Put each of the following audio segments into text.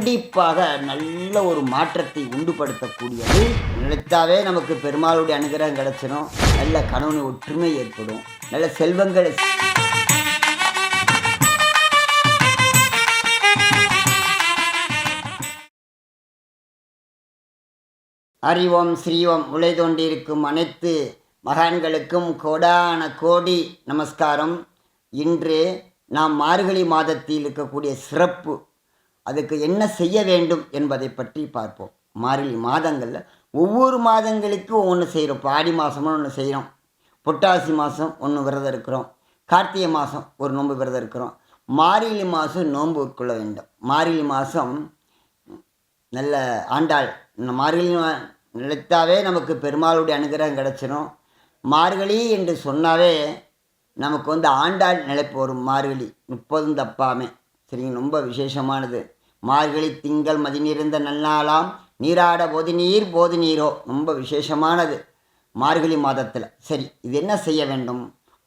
கண்டிப்பாக நல்ல ஒரு மாற்றத்தை உண்டுபடுத்தக்கூடியது. நினைத்தாவே நமக்கு பெருமாளுடைய அனுகிரகம் கிடைச்சிடும் நல்ல கணவன் ஒற்றுமை ஏற்படும். நல்ல செல்வங்களை அறிவோம் ஸ்ரீவம் உலை தோண்டியிருக்கும் அனைத்து மகான்களுக்கும் கோடான கோடி நமஸ்காரம். இன்று நாம் மார்கழி மாதத்தில் இருக்கக்கூடிய சிறப்பு அதுக்கு என்ன செய்ய வேண்டும் என்பதை பற்றி பார்ப்போம். மார்கழி மாதங்களில் ஒவ்வொரு மாதங்களுக்கும் ஒன்று செய்கிறோம் இப்போ ஆடி மாதமும் ஒன்று செய்கிறோம் புட்டாசி மாதம் ஒன்று விரதம் இருக்கிறோம். கார்த்திகை மாதம் ஒரு நோன்பு விரதம் இருக்கிறோம். மார்கழி மாதம் நோன்பு உட்கொள்ள வேண்டும். மார்கழி மாதம் நல்ல ஆண்டாள். இந்த மார்கழி மா- நினைத்தாவே நமக்கு பெருமாளுடைய அனுகிரகம் கிடைச்சிடும் மார்கழி என்று சொன்னாவே நமக்கு வந்து ஆண்டாள் நிலைப்பு வரும். மார்கழி முப்பதும் தப்பாமே. சரிங்க ரொம்ப விசேஷமானது. மார்கழி திங்கள் மதி நிறைந்த நன்னாளாம். நீராட போது நீர் போது நீரோ ரொம்ப விசேஷமானது. மார்கழி மாதத்தில். சரி இது என்ன செய்ய வேண்டும்?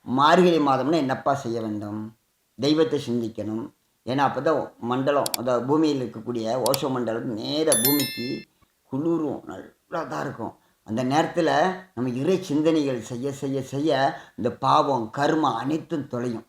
மார்கழி மாதம்னா என்னப்பா செய்ய வேண்டும்? தெய்வத்தை சிந்திக்கணும். ஏன்னா அப்போ தான் மண்டலம் அதாவது பூமியில் இருக்கக்கூடிய ஓஷோ மண்டலம் நேர பூமிக்கு குளிரும் நல்லா தான் இருக்கும். அந்த நேரத்தில் நம்ம இறை சிந்தனைகள் செய்ய செய்ய செய்ய இந்த பாவம் கர்மம் அனைத்தும் தொலையும்.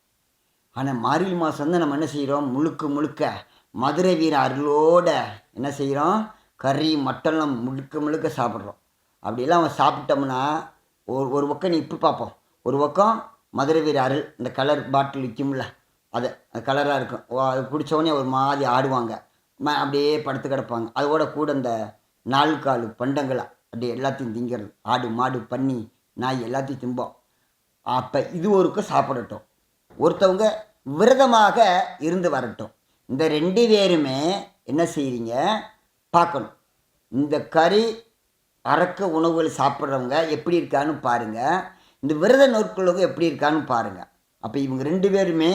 ஆனால் மார்கழி மாதம் வந்து நம்ம என்ன செய்கிறோம் முழுக்க முழுக்க மதுரை வீர அருளோட என்ன செய்கிறோம் கறி மட்டன்லாம் முழுக்க முழுக்க சாப்பிட்றோம். அப்படியெல்லாம் அவன் சாப்பிட்டோம்னா ஒரு ஒரு பக்கம் நீ இப்போ பார்ப்போம் ஒரு பக்கம் மதுரை வீர அருள் இந்த கலர் பாட்டில் விற்கும்ல அது அது கலராக இருக்கும். ஓ, அது குடிச்ச ஒரு மாதிரி ஆடுவாங்க. ம- அப்படியே படுத்து கிடப்பாங்க. அதோட கூட இந்த நாலு காலு பண்டங்களை அப்படியே எல்லாத்தையும் திங்கிறது. ஆடு மாடு பன்னி நாய் எல்லாத்தையும் திம்போம். அப்போ இது ஒருக்கு சாப்பிடட்டும். ஒருத்தவங்க விரதமாக இருந்து வரட்டும். இந்த ரெண்டு பேருமே என்ன செய்கிறீங்க பார்க்கணும். இந்த கறி அறக்க உணவுகள் சாப்பிட்றவங்க எப்படி இருக்கான்னு பாருங்கள் இந்த விரத நோட்களுக்கு எப்படி இருக்கான்னு பாருங்கள் அப்போ இவங்க ரெண்டு பேருமே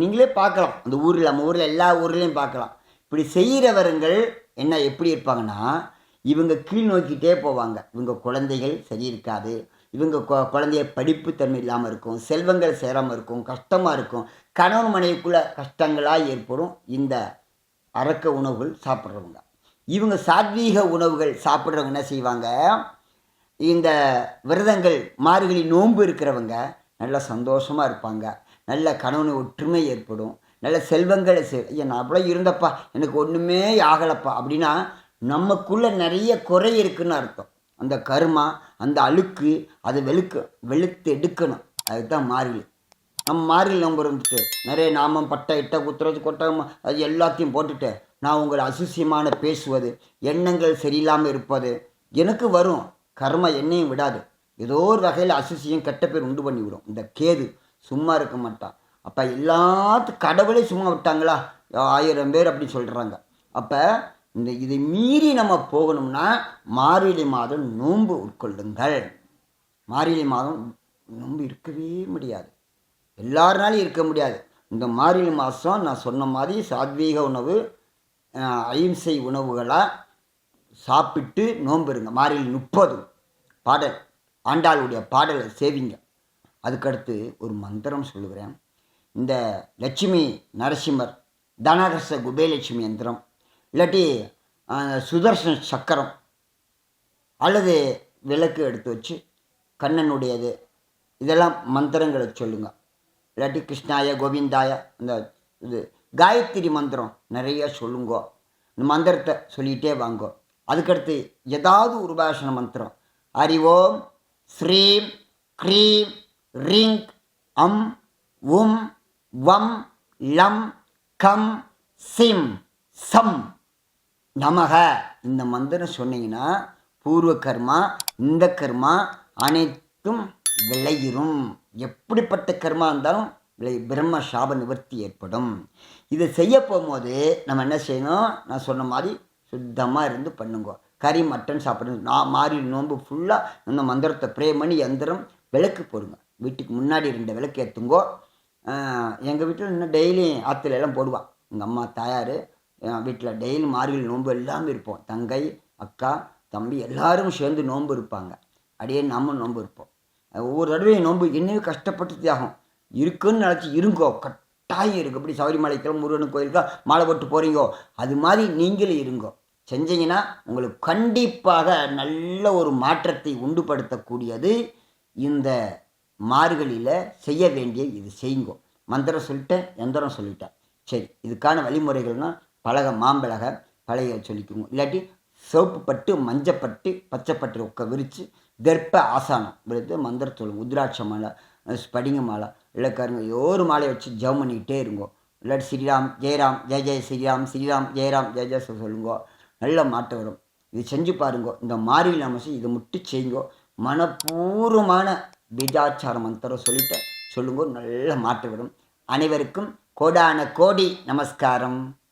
நீங்களே பார்க்கலாம். அந்த ஊரில் நம்ம ஊரில் எல்லா ஊர்லேயும் பார்க்கலாம். இப்படி செய்கிறவர்கள் என்ன எப்படி இருப்பாங்கன்னா இவங்க கீழ் நோக்கிட்டே போவாங்க. இவங்க குழந்தைகள் சரி இருக்காது. இவங்க கொ- குழந்தைய படிப்பு தன்மை இல்லாமல் இருக்கும் செல்வங்கள் சேராமல் இருக்கும் கஷ்டமாக இருக்கும். கணவன் மனைவிக்குள்ள கஷ்டங்களாக ஏற்படும் இந்த அரக்க உணவுகள் சாப்பிட்றவங்க. இவங்க சாத்வீக உணவுகள் சாப்பிட்றவங்க என்ன செய்வாங்க? இந்த விரதங்கள் மார்கழி நோன்பு இருக்கிறவங்க நல்ல சந்தோஷமாக இருப்பாங்க. நல்ல கணவனு ஒற்றுமை ஏற்படும். நல்ல செல்வங்களை சே ஐயா நான் அவ்வளோ இருந்தப்பா எனக்கு ஒன்றுமே ஆகலப்பா அப்படின்னா நமக்குள்ளே நிறைய குறை இருக்குதுன்னு அர்த்தம். அந்த கருமா அந்த அழுக்கு அதை வெளுக்க வெளுத்து எடுக்கணும். அதுதான் மார்கழி நம்ம மாறில் நோம்பு இருந்துட்டு நிறைய நாமம் பட்டை இட்ட குத்துறது கொட்டம் அது எல்லாத்தையும் போட்டுட்டு நான் உங்களை அசுசியமான பேசுவது எண்ணங்கள் சரியில்லாமல் இருப்பது எனக்கு வரும். கர்ம என்னையும் விடாது. ஏதோ ஒரு வகையில் அசுசியம் கெட்ட பேர் உண்டு பண்ணி விடும் இந்த கேது சும்மா இருக்க மாட்டான் அப்போ எல்லாத்து கடவுளே சும்மா விட்டாங்களா? ஆயிரம் பேர் அப்படி சொல்கிறாங்க அப்போ இந்த இதை மீறி நம்ம போகணும்னா மார்கழி மாதம் நோன்பு உட்கொள்ளுங்கள். மார்கழி மாதம் நோன்பு இருக்கவே முடியாது. எல்லாருனாலும் இருக்க முடியாது. இந்த மார்கழி மாதம் நான் சொன்ன மாதிரி சாத்வீக உணவு அஹிம்சை உணவுகளாக சாப்பிட்டு நோன்பு இருங்க. மார்கழி முப்பது பாடல் ஆண்டாளுடைய பாடலை சேவிங்க. அதுக்கடுத்து ஒரு மந்திரம் சொல்லுகிறேன். இந்த லட்சுமி நரசிம்மர் தனரச குபேலட்சுமி யந்திரம் இல்லாட்டி சுதர்சன சக்கரம் அல்லது விளக்கு எடுத்து வச்சு கண்ணனுடையது. இதெல்லாம் மந்திரங்களை சொல்லுங்க. இல்லாட்டி கிருஷ்ணாய கோவிந்தாய இந்த இது காயத்ரி மந்திரம் நிறைய சொல்லுங்கோ. இந்த மந்திரத்தை சொல்லிகிட்டே வாங்கோ. அதுக்கடுத்து ஏதாவது ஒரு உபாசன மந்திரம் அறிவோம் ஸ்ரீம் க்ரீம் ரிங் அம் உம் வம் லம் கம் சிம் சம். நமக. இந்த மந்திரம் சொன்னீங்கன்னா பூர்வ கர்மா இந்த கர்மா அனைத்தும் விளையிடும் எப்படிப்பட்ட கர்மா இருந்தாலும் விளை பிரம்ம சாப நிவர்த்தி ஏற்படும். இதை செய்ய போகும்போது நம்ம என்ன செய்யணும்? நான் சொன்ன மாதிரி சுத்தமாக இருந்து பண்ணுங்க. கறி மட்டன் சாப்பிடணும் நான் மாறி நோன்பு ஃபுல்லாக இந்த மந்திரத்தை ப்ரே பண்ணி எந்திரம் விளக்கு போடுங்க. வீட்டுக்கு முன்னாடி ரெண்டு விளக்கு ஏற்றுங்கோ எங்கள் வீட்டில் இன்னும் டெய்லியும் ஆற்றுல எல்லாம் போடுவான் எங்கள் அம்மா தாயார் வீட்டில் டெய்லி மார்கழி நோன்பு எல்லாமே இருப்போம். தங்கை அக்கா தம்பி எல்லாரும் சேர்ந்து நோன்பு இருப்பாங்க. அப்படியே நம்ம நோன்பு இருப்போம். ஒவ்வொரு தடவையும் நோன்பு என்னவே கஷ்டப்பட்டு தியாகம். இருக்குன்னு நினச்சி இருங்கோ கட்டாயம் இருக்குது இப்படி சபரிமலைக்கு முருகன் கோயிலுக்கா மாலை போட்டு போகிறீங்கோ அது மாதிரி நீங்களும் இருங்கோ. செஞ்சீங்கன்னா உங்களுக்கு கண்டிப்பாக நல்ல ஒரு மாற்றத்தை உண்டுபடுத்தக்கூடியது இந்த மார்கழியில் செய்ய வேண்டிய இது. செய்யுங்கோ மந்திரம் சொல்லிட்டேன் எந்திரம் சொல்லிட்டேன். சரி இதுக்கான வழிமுறைகள்னா பழக மாம்பழக பழைய சொல்லிக்கோங்க. இல்லாட்டி சிவப்பு பட்டு மஞ்சப்பட்டு பச்சைப்பட்டு உட்க விரித்து கர்ப்ப ஆசானம். விழுத்து மந்திரம் சொல்லுங்க உத்ராட்ச மாலை ஸ்படிங்க மாலை இலக்காருங்க ஒரு மாலையை வச்சு ஜெபம் பண்ணிக்கிட்டே இருங்கோ. இல்லாட்டி ஸ்ரீராம் ஜெயராம் ஜெய ஜெய ஸ்ரீராம் ஸ்ரீராம் ஜெயராம் ஜெய ஜெய சொல்லுங்கோ. நல்ல மாட்டம் வரும். இது செஞ்சு பாருங்கோ. இந்த மாரியில் அமசி இதை மட்டும் செய்யுங்கோ. மனப்பூர்வமான பீஜாச்சார மந்திரம் சொல்லிட்டு சொல்லுங்கோ. நல்ல மாற்றம் வரும். அனைவருக்கும் கோடான கோடி நமஸ்காரம்.